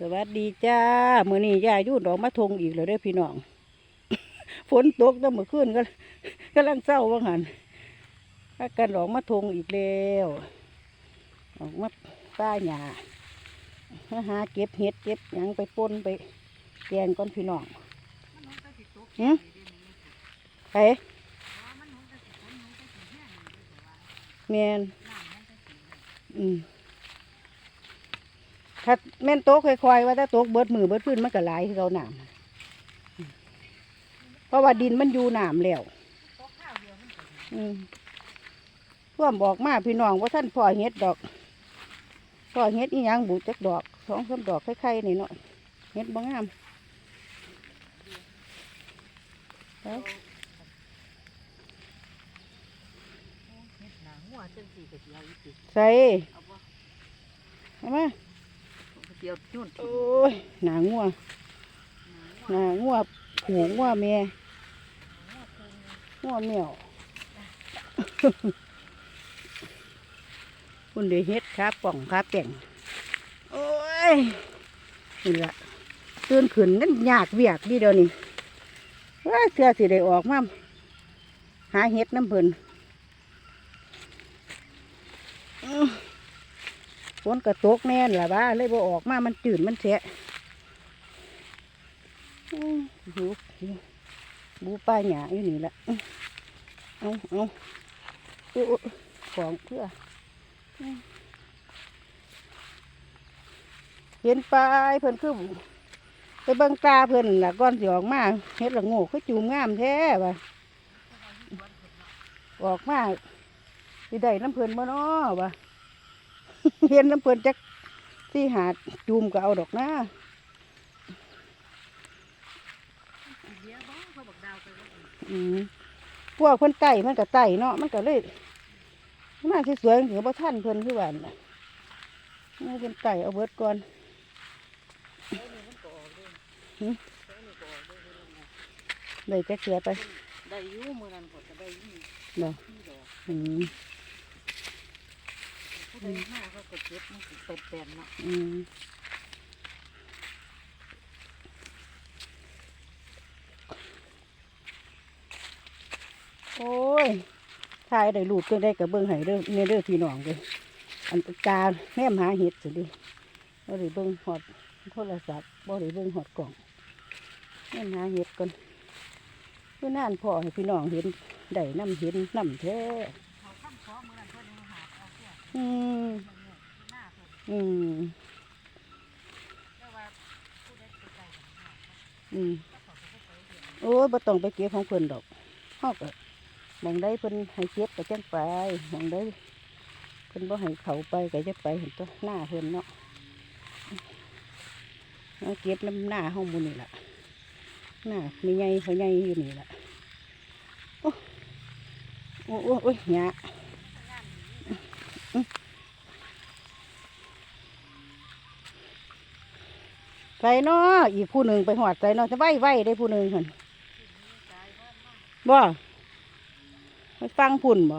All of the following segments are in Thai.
สวัสดีจ้ามื้อนี้ยายุ่นออกมาทงอีกแล้วเด้อพี่น้อง ฝนตกตั้งเมื่อคืนก็กำลังเศร้าว่าหันพากันออกมาทงอีกแล้วออกมาป้าหญ้าหาเก็บเห็ดเก็บยังไปป่นไปแกงก่อนพี่น้องหืมไปแมนอืม ถ้าแม่นโต๊ะค่อยๆว่าถ้าโต๊ะเบิดมือเบิดพื้นมันก็หลายคือเขาหนามเพราะว่าดินมันอยู่หนามแล้วอืมท่วมบอกมาพี่น้องว่าท่านพ่อเฮ็ดดอกพ่อเฮ็ดอีหยังบุจักดอกสองสามดอกไข่ๆนี่เนาะเฮ็ดบ่งามไปหนังหัวจังสีก็เดียวอีกทีใส่เอาบ่เอามาียวนุ่นโอ้ยหนางัวหนางัวผูงัวแม่งัวแมวคุณเดเฮ็ดขาป่องขาแป่งโอ้ยนี่ละตื่นขึ้นนั่นยากเวียกดีเดียวนี่ว่าเสื้อสิได้ออกมาหาเฮ็ดน้ำเพิ่นอื้อ ฝนกระตกแน่นล่ะบ้าเลยบ่ออกมามันจืดมันเสียบูบูป้าหยาอยู่นี่ละอื้อเอาเอาโอ้ยของเพื่อเห็นปลายเพิ่นคือไปบิ่งตาเพิ่นล่ะก่อนสิออกมาเฮ็ดละโง่คือจูมงามแท้ว่ะออกมาสิได้น้ำเพิ่นบ่น้อว่ะ เห็นน้ำเพิ่นจักที่หาดจูมก็เอาดอกนะเดียวบ่เขาบอกดาวไปว่าอืมพวกเพิ่นไต่มันก็ไต่เนาะมันก็เลยมาสวยๆถือบ่ทันเพิ่นคือว่าน่ะมาเพิ่นไต่เอาเบิดก่อนเดี๋ยวนี้มันก็ออกเลยหืมเดี๋ยวนี้ก็ออกเลยเดี๋ยวนี้เลยจักเสือไป ได้อยู่มื้อนั้นก็จะได้อยู่เนาะที่ดอกอืม ผู้ใดมาเขาก็เก็บมันสิเป็นแปลนเนาะอืมโอ้ยถ่ายได้รูปตัวได้กับเบิ้องไห้เด้อเนี่ยเด้อพี่น้องเลยอันตาแนมหาเห็ดสิดิบ่ได้เบิ้องหอดโทรศัพท์บ่ได้เบิ้องหอดกล่องแนมหาเห็ดก่อนเพื่อนานพ่อให้พี่น้องเห็นได้น้ำเห็นน้ำแท้ อืมอืมอืมโอ้ยบ่ต้องไปเก็บของเพิ่นดอกเฮาก็มองได้เพิ่นให้เก็บก็จังไปมองได้เพิ่นบ่ให้เขาไปก็จะไปเห็นตัวหน้าเพิ่นเนาะเอาเก็บน้ำหน้าเฮาหมู่นี่ล่ะหน้ามีใหญ่เขาใหญ่อยู่นี่ล่ะโอ้โอ้โอ้โอ้ยหยา ใส่เนาะอีกผู้หนึ่งไปหอดใส่เนาะจะไหวไหวได้ผู้หนึ่งเหั่นบ่ไปฟังพุ่นบ่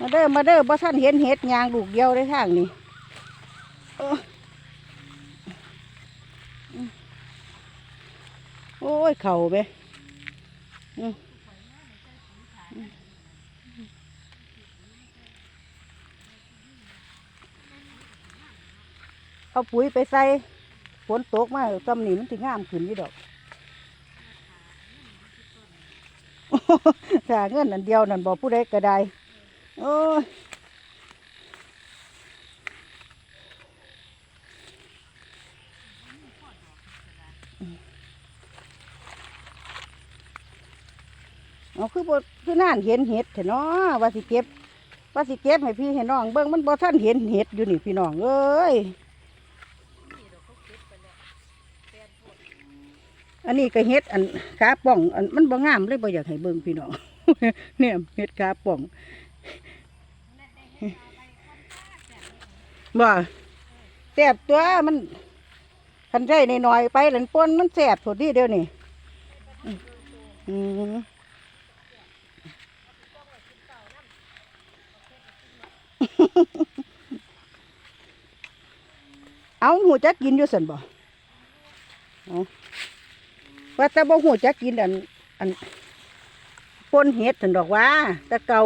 มาเด้อมาเด้อบ่ท่านเห็นเห็ดยางลูกเดียวได้ทางนี้โอ้โอ้ ยเข่าไปเอาปุ๋ยไปใส่ฝนตกมาตำนี้มันสิงงามขึ้นอยู่ดอกถ้าเงินอันเดียวนั่นบอกผู้ใดก็ได้โอ้ย เอาคือบ่คือน่านเห็นเห็ดเถอะเนาะว่าสิเก็บว่าสิเก็บให้พี่ให้น้องเบิ่งมันบ่ท่านเห็นเห็ดอยู่นี่พี่น้องเอ้ยอันนี้ก็เฮ็ดอันขาป่องอันมันบ่งามเลยบ่อยากให้เบิ่งพี่น้องเนี่ยเฮ็ดขาป่องบ่แซ่บตัวมันคันใช้น้อยไปหลันป่นมันแซ่บพอดีเดียวนี่อืม เอาหูจักกินอยู่สันบ่ว่าแต่บ่หูจักกินอันอันปนเห็ดสันดอกว่าตะเกา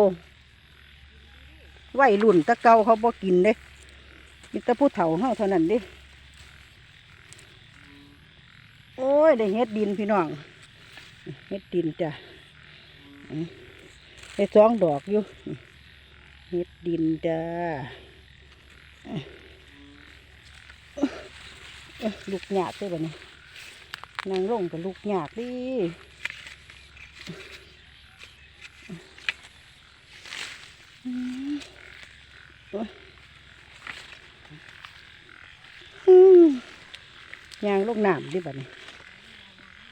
ไหวรุ่นตะเกาเขาบ่กินเด้มีตะผู้เฒ่าเฮาเท่านั้นดิโอ้ยได้เห็ดดินพี่น้องเห็ดดินจ้ะได้สองดอกอยู่ เห็ดดินจ้าลูกหยาดด้วยบ่เนี่ยนางลงกับลูกหยาดดิอยอืมยางลงน้ำดิบ่เนี่ย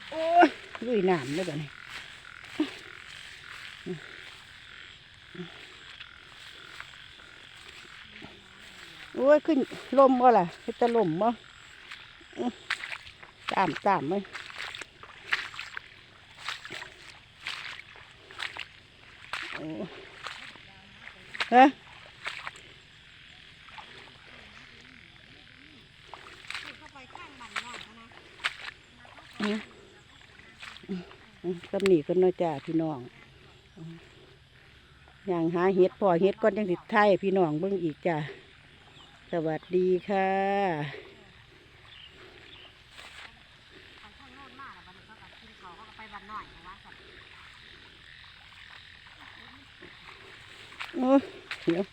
โอ้ยลุยน้ำดิบ่เนี่ย อ้ยขึ้นลมบ่ล่ะขึ้นตะลมบ่ตามตามเลยโอ้ฮะเข้าไปข้างมันนอกนะอืมอืมอืมกำหนีกันเนาะจ้าพี่น้องอืมอย่างหาเห็ดพอเห็ดก้อนยังติดไทยพี่น้องเบิ่งอีกจ้า สวัสดีค่ะทางข้างโน้นมากอะบัดนเขากับกินเขาเขาก็ไปบันหน่อยนะว่าสัตว์โอ้ยเดี๋ยว